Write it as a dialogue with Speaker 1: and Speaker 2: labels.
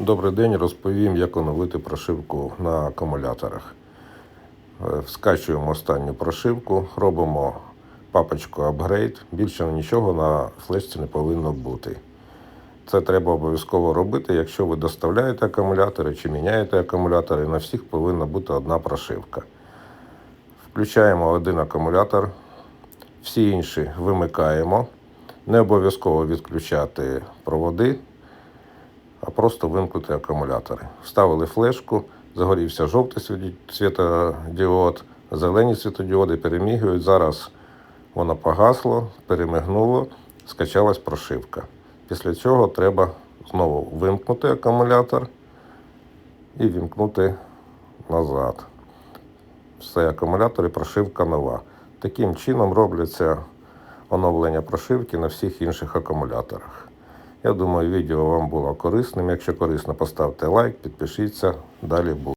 Speaker 1: Добрий день, розповім, як оновити прошивку на акумуляторах. Е, Скачуємо останню прошивку, робимо папочку Upgrade. Більше нічого на флешці не повинно бути. Це треба обов'язково робити, якщо ви доставляєте акумулятори чи міняєте акумулятори. На всіх повинна бути одна прошивка. Включаємо один акумулятор, всі інші вимикаємо. Не обов'язково відключати проводи а просто вимкнути акумулятори. Вставили флешку, загорівся жовтий світодіод, зелені світодіоди перемігують. Зараз воно погасло, перемигнуло, скачалась прошивка. Після цього треба знову вимкнути акумулятор і вімкнути назад. Все, акумулятор і прошивка нова. Таким чином робляться оновлення прошивки на всіх інших акумуляторах. Я думаю, відео вам було корисним. Якщо корисно, поставте лайк, підпишіться. Далі буде.